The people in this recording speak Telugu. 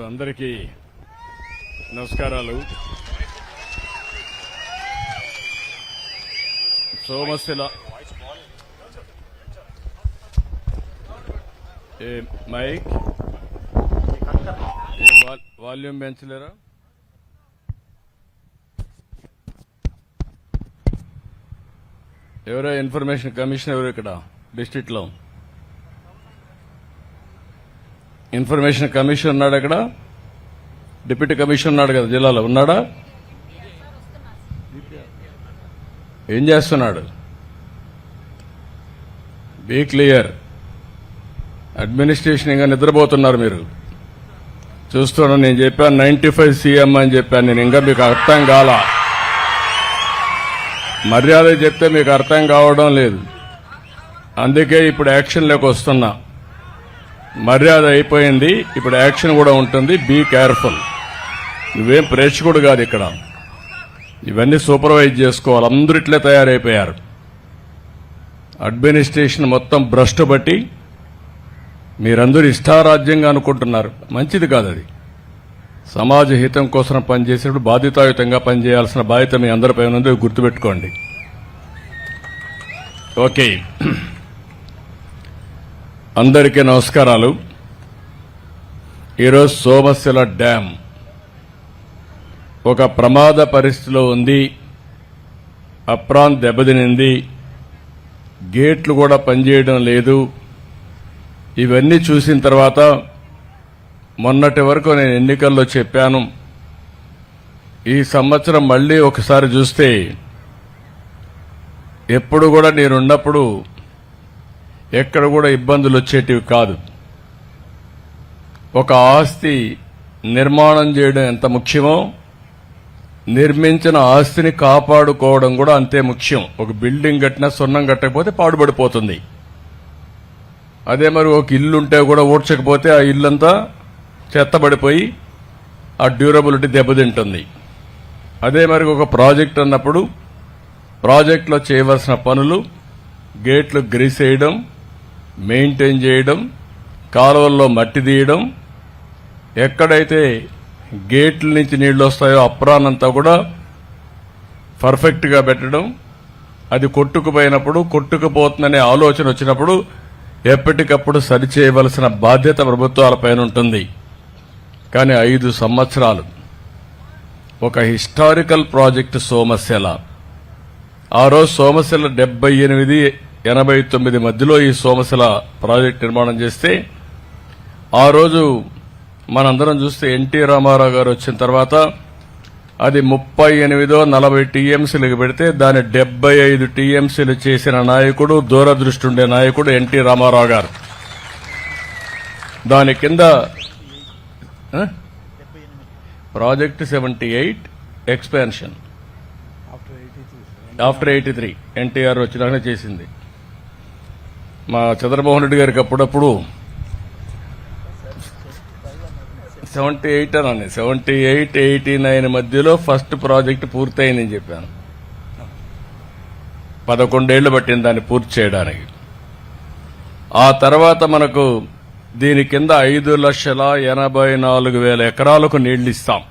ఇప్పుడు అందరికీ నమస్కారాలు. సోమశిల. ఏ మైక్? వాల్యూమ్ పెంచలేరా? ఎవరో ఇన్ఫర్మేషన్ కమిషన్ ఎవరు ఇక్కడ డిస్టిక్లో ఇన్ఫర్మేషన్ కమిషన్ ఉన్నాడు అక్కడ. డిప్యూటీ కమిషన్ ఉన్నాడు కదా జిల్లాలో. ఉన్నాడా? ఏం చేస్తున్నాడు? Be clear. అడ్మినిస్ట్రేషన్ ఇంకా నిద్రపోతున్నారు మీరు. చూస్తున్నాను నేను చెప్పాను నైన్టీ ఫైవ్ సీఎం అని చెప్పాను. నేను ఇంకా మీకు అర్థం కాల? మర్యాద చెప్తే మీకు అర్థం కావడం లేదు. అందుకే ఇప్పుడు యాక్షన్లోకి వస్తున్నా. మర్యాద అయిపోయింది. ఇప్పుడు యాక్షన్ కూడా ఉంటుంది. Be careful. నువ్వేం ప్రేక్షకుడు కాదు ఇక్కడ. ఇవన్నీ సూపర్వైజ్ చేసుకోవాలి. అందరూ ఇట్లే తయారైపోయారు. అడ్మినిస్ట్రేషన్ మొత్తం భ్రష్టు బట్టి మీరందరూ ఇష్టారాజ్యంగా అనుకుంటున్నారు. మంచిది కాదు అది. సమాజ హితం కోసం పనిచేసేటప్పుడు బాధ్యతాయుతంగా పనిచేయాల్సిన బాధ్యత మీ అందరిపై ఉన్నది. గుర్తుపెట్టుకోండి. ఓకే. అందరికీ నమస్కారాలు. ఈరోజు సోమశిల డ్యామ్ ఒక ప్రమాద పరిస్థితిలో ఉంది. అప్రాన్ దెబ్బతినింది. గేట్లు కూడా పనిచేయడం లేదు. ఇవన్నీ చూసిన తర్వాత మొన్నటి వరకు నేను ఎన్నికల్లో చెప్పాను. ఈ సంవత్సరం మళ్ళీ ఒకసారి చూస్తే ఎప్పుడు కూడా నేనున్నప్పుడు ఎక్కడ కూడా ఇబ్బందులు వచ్చేటివి కాదు. ఒక ఆస్తి నిర్మాణం చేయడం ఎంత ముఖ్యమో నిర్మించిన ఆస్తిని కాపాడుకోవడం కూడా అంతే ముఖ్యం. ఒక బిల్డింగ్ కట్టినా సున్నం కట్టకపోతే పాడుపడిపోతుంది అదే మరి ఒక ఇల్లు ఉంటే కూడా ఊడ్చకపోతే ఆ ఇల్లంతా చెత్తబడిపోయి ఆ డ్యూరబిలిటీ దెబ్బతింటుంది. అదే మరి ఒక ప్రాజెక్ట్ అన్నప్పుడు ప్రాజెక్టులో చేయవలసిన పనులు గేట్లు గ్రీస్ వేయడం మెయింటైన్ చేయడం కాలువల్లో మట్టి తీయడం ఎక్కడైతే గేట్ల నుంచి నీళ్ళు వస్తాయో అప్రానంతా కూడా పర్ఫెక్ట్గా పెట్టడం. అది కొట్టుకుపోయినప్పుడు కొట్టుకుపోతుందనే ఆలోచన వచ్చినప్పుడు ఎప్పటికప్పుడు సరిచేయవలసిన బాధ్యత ప్రభుత్వాలపైన ఉంటుంది. కానీ ఐదు సంవత్సరాలు. ఒక హిస్టారికల్ ప్రాజెక్టు సోమశిల. ఆ రోజు సోమశిల డెబ్బై ఎనిమిది ఎనభై తొమ్మిది మధ్యలో ఈ సోమశిల ప్రాజెక్ట్ నిర్మాణం చేస్తే ఆ రోజు మనందరం చూస్తే ఎన్టీ రామారావు గారు వచ్చిన తర్వాత అది ముప్పై ఎనిమిదో నలభై టీఎంసీలకు పెడితే దాన్ని డెబ్బై ఐదు టీఎంసీలు చేసిన నాయకుడు దూరదృష్టి ఉండే నాయకుడు ఎన్టీ రామారావు గారు. దాని కింద? Project seventy eight expansion. After eighty three. NTR వచ్చినాక చేసింది. మా చంద్రమోహన్ రెడ్డి గారికి అప్పుడప్పుడు సెవెంటీ ఎయిట్ అని సెవెంటీ ఎయిట్ ఎయిటీ నైన్ మధ్యలో ఫస్ట్ ప్రాజెక్ట్ పూర్తయిందని చెప్పాను. పదకొండేళ్ళు పట్టింది దాన్ని పూర్తి చేయడానికి. ఆ తర్వాత మనకు దీని కింద ఐదు లక్షల ఎనభై నాలుగు వేల ఎకరాలకు నీళ్ళు ఇస్తాం.